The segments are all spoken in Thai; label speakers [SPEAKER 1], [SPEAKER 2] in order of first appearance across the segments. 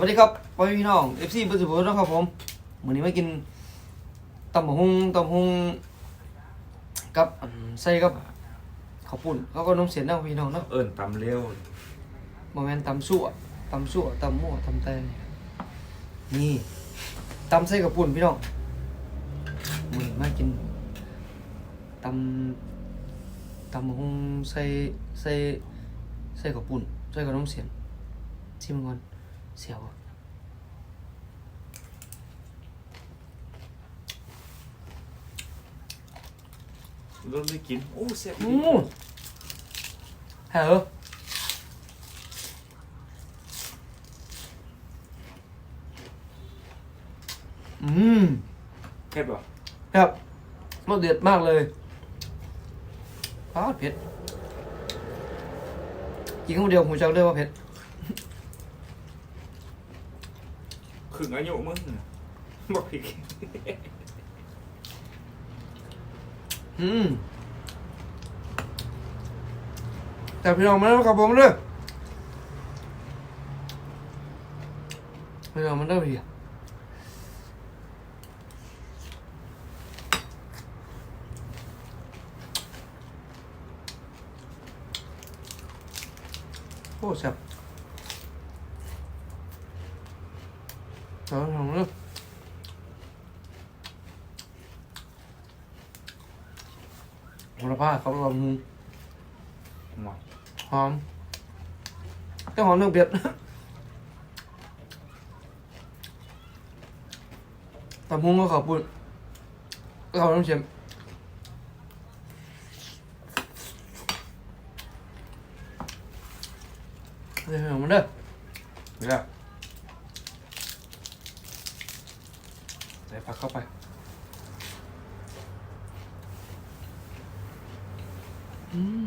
[SPEAKER 1] วัสดีครับพ่อแม่พี่น้องเอฟซีเบอร์สุโขทัยครับผมวันนี้มากินตำบักหุ่งตำบักหุ่งกับอันใส่กับข้าวปุ้นเขาก็นมเสียนนะพี่น้องเนาะ
[SPEAKER 2] เอิญตำเร็ว
[SPEAKER 1] โมเมนตำสั่วตำสั่วตำมั่วตำแตงนี่ตำใส่กับปุ่นพี่น้องมือมากินตำตำบักหุ่งใส่ใส่ใส่กับปุ่นใส่กับนมเสียนชิมก่อน เสียวอะ
[SPEAKER 2] เริ่มได้กิน โอ้เสียบ
[SPEAKER 1] อื
[SPEAKER 2] ดี
[SPEAKER 1] มเฮ้ออืม
[SPEAKER 2] เผ็ดป่ะ
[SPEAKER 1] ครับรสเด็ดมากเลยอ้าวเผ็ดกินคนเดียวผมจักเลยว่าเผ็ด
[SPEAKER 2] ครึ่งอายุมึงบอกผิด
[SPEAKER 1] อืมแต่พี่น้องมาแล้วครับผมเด้อพี่น้องมันเด้อพี่โอ้แซ่บ เอาลองเด้อโหระพาเขาลองมุง
[SPEAKER 2] หมด
[SPEAKER 1] หอมแต่หอมเรื่องเผ็ดตำพุงก็ขอบปุ่นก็ขอบน้ำเค็มเดี๋ยวมันเด้อ
[SPEAKER 2] เดี๋ยว
[SPEAKER 1] ใส่ ผักเข้าไปอืม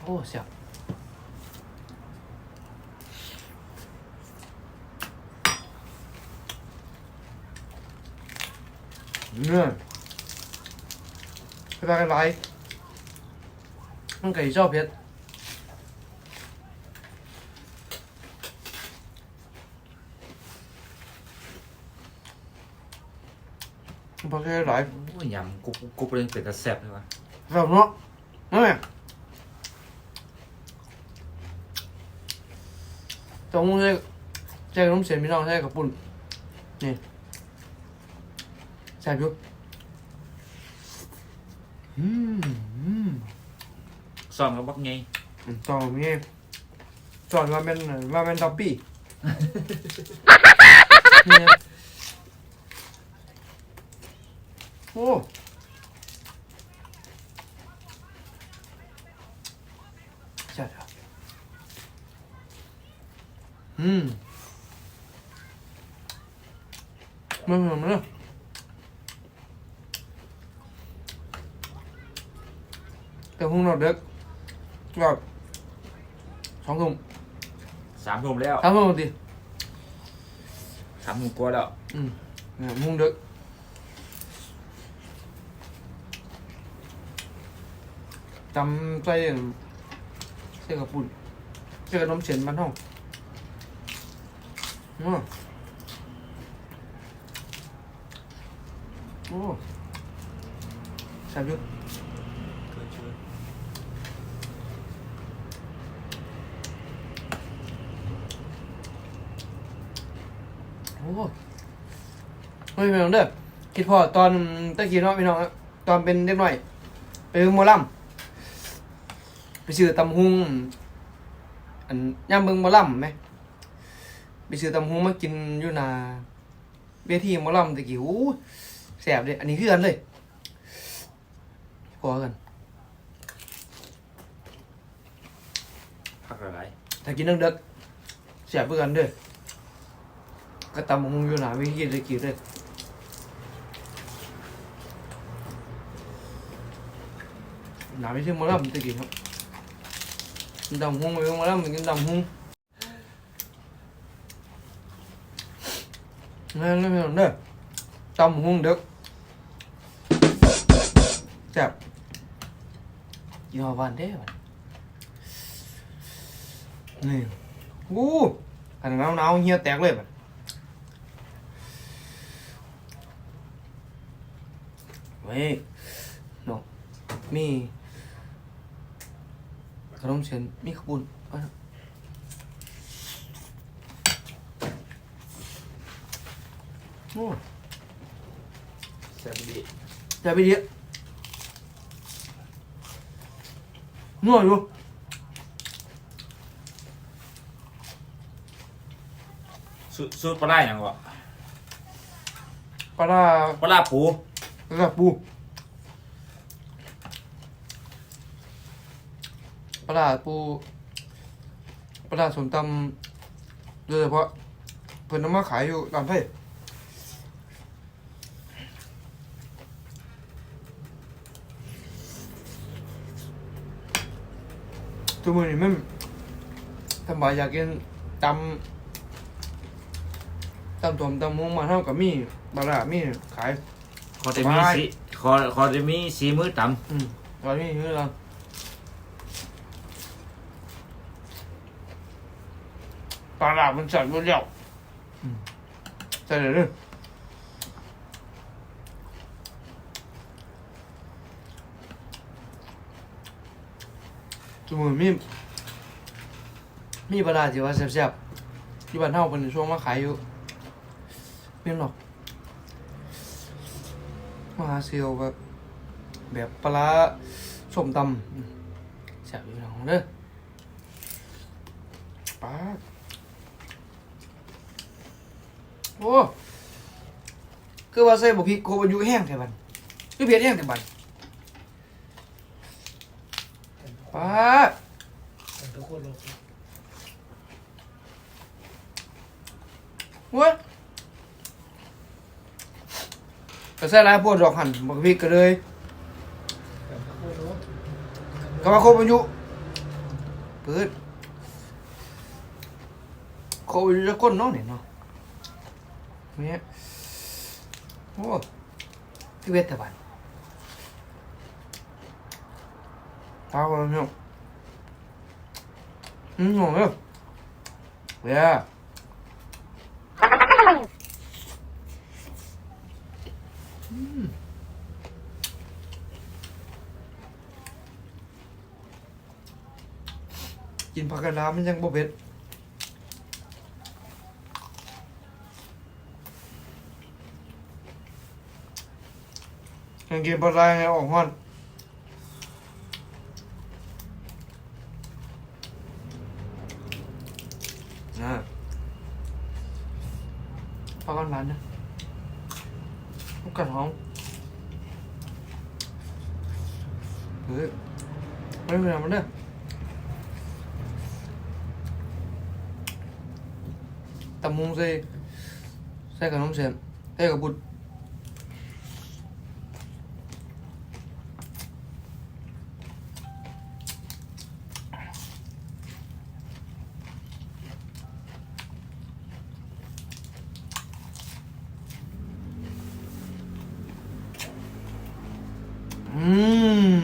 [SPEAKER 1] โอ้เสียบเนื้อไปไปกันไร มันก่ชอบเผ็ดพอแค่ไร
[SPEAKER 2] โอ้ยยำกุบกุบเลยเป็นตะแซ่บเลยวะ
[SPEAKER 1] แบบเนาะนั่นแหละตรงมือใช่ใช่น้ำเสียพี่น้องใช่กับปุ่นนี่แซ่บอยู่อืมอืม
[SPEAKER 2] ซ่อนกับบักไง
[SPEAKER 1] ต่อมีจอดมาเป็นมาเป็นท็อปปี้เนี่ยโอ้ใช่ครับอืมมันเหมือนมันเลยแต่พุ่งนอนเด็ก แบบสองทุ่ม
[SPEAKER 2] สามทุ่มแล้ว
[SPEAKER 1] สามทุ่มดิ
[SPEAKER 2] สามทุ่มกว่าแล้ว
[SPEAKER 1] อืมเนี่ยมุ่งเด็กจำใจใส่กับปุ่นใส่กับน้ำเฉียนมันห้องอืมโอ้แซ่บอยู่โอ้ ไม่เป็นไรเด้อคิดพอตอนตะกี้เนาะพี่น้องอะตอนเป็นเด็กหน่อย ไปเบิ่งหมอลำไปซื้อตำหุงอันย่ำเบิ่งหมอลำไหมไปซื้อตำหุงมากินอยู่หนาเวทีหมอลำตะกี้อู้แสบเลยอันนี้คือกันเลยพอกัน
[SPEAKER 2] ผักอะไร
[SPEAKER 1] ถ้ากินเด็กๆแสบเพื่อกันเด้อก็ตำหุงอยู่หนาเวทีตะกี้เลยหนาเวทีหมอลำตะกี้ครับกินตำหุงไปเบิ่งหมอลำกินตำหุงนั่นไม่เป็นไรเด้อ ตำหุงเด็กจับกินหอวันได้บัดนี่อู้อันหนาวหนาวๆเฮียแตกเลยบัด เว้ยเนาะมีขนมเส้นมีขาวบุญเอาเถอะโอ้
[SPEAKER 2] แซ่บดี
[SPEAKER 1] จะไปเดียวนัวอยู่
[SPEAKER 2] สูสูตรปลาไหลยังวะ
[SPEAKER 1] ปลาร้า
[SPEAKER 2] ปลาไหลปู
[SPEAKER 1] ปลาร้าปู ปลาร้าปูปลาร้าสมตำโดยเฉพาะเพิ่นนำมาขายอยู่ร้านไทยทุกมื้อนี้มันทำบายอยากกินตำตำตัวตำมุงมาเท่ากับมีปลาร้ามีขาย
[SPEAKER 2] ขอจะมี
[SPEAKER 1] ปลาไหล
[SPEAKER 2] สีขอขอจะมีสีมือต่
[SPEAKER 1] อืมตอนนี้คือเรา ลาหลาบมันจัดมันเดียวอืมใช่เลยเด้อจมูกมีมีปลาหลาที่ว่าแซ่บๆที่บ้านเฮาเป็นช่วงมาขายอยู่เมียนหรอกมาหาเซียวแบบแบบปลาร้าส้มตำอืมแซ่บอยู่นะเด้อปลาด โอ้คือว่าใส่บุพริกโคบอายุแห้งแถวบันคือเผ็ดแห้งแถวบันปลาด
[SPEAKER 3] ทุกคนลง
[SPEAKER 1] เว้ยก็ใส่ลายพวกดอกหันบุพริกก็เลย
[SPEAKER 3] กคนลง
[SPEAKER 1] ก็มาคบอายุเปิดโคบอายุจะก้นเนาะเนี่ยเนาะ เนี่ยโอ้ที่เวทต่บันตาคนละเนี่ยอืมหอมเลยเว้ยอืมกินผักกะลามันยังบ่เผ็ด ยังกินปลาไหลไงออกฮ้อนนะปลากันร้านนะลูกกัดหอมเฮ้ยไม่เป็นไรมันเด้อตำมุงใส่ใส่ขนมเส้นใส่กระปุก อืม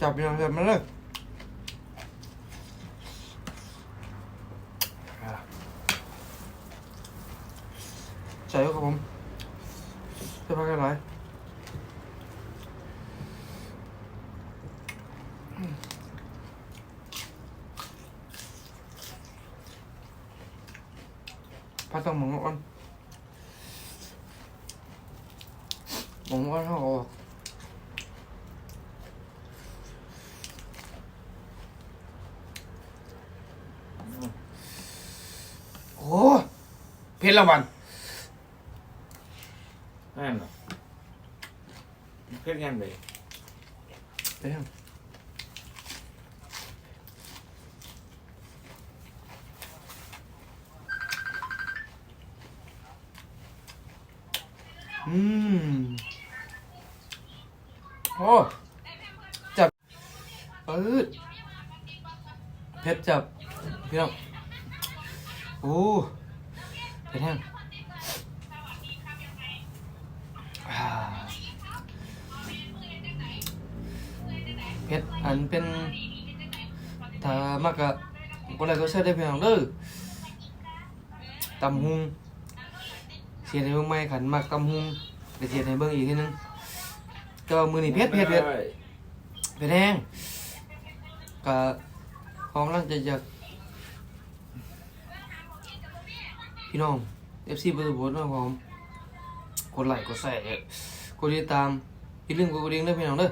[SPEAKER 1] จับยังจับมาเลยใส่ครับผมใส่ผักอะไรผัดต้องหมองอ่อนหมองอ่อน เขาออกโอ้เผ็ดละวันำ
[SPEAKER 2] นั่นเหรอเพื่อนกันเลย
[SPEAKER 1] เดี๋ยวอืม โอ้จับปืดเพชรจับ พี่น้องโอ้เพชรแห้งเพชรอันเป็นถ้ามากกะก็เลยก็เชื่อได้เพียงเด้อตำหุงเสียในเบื้องไม่ขันมากตำหุงเดี๋เสียในเบื้องอีกทีนึง ก็มือนี้เผ็ดเผ็ดเผ็ด
[SPEAKER 2] ไม่ไเผ็
[SPEAKER 1] ดแห้งก็พร้อมลังจะจะพี่น้อง FC ประตูบดนะผมกดไลค์กดแชร์กดติดตามอย่ลืมกดกระดิ่งด้วยพี่น้องเด้อ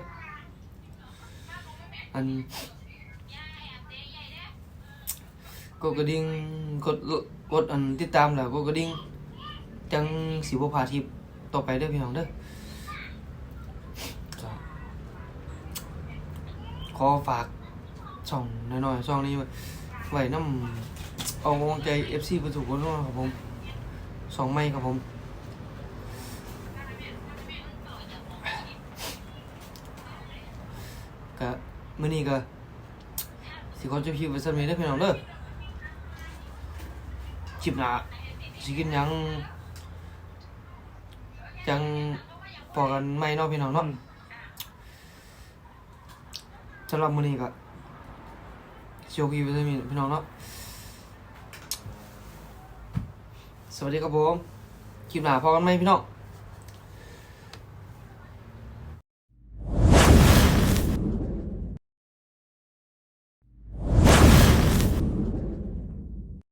[SPEAKER 1] อันกดกระดิ่งกดกดอันติดตามแล้วกดกระดิ่งจังสิบ่พลาดคลิปต่อไปเด้อพี่น้องเด้อ ขอฝากช่องน้อยๆช่องนี้ไว้ไว้ำเอากำลังใจ FC ประตูบดนะครับผมสองไม้ครับผมก็มื้อนี้ก็สิขอจบคลิปไว้ซั่นนี้เด้อพี่น้องเด้อคลิปหน้าสิกินหยังจังพอกันใหม่เนาะพี่น้องเนาะ สำหรับมื้อนี้ก็สิขอคลิปไว้ซั่นนี้พี่น้องเนาะสวัสดีครับผม คลิปหน้าพอกันไหมพี่น้อง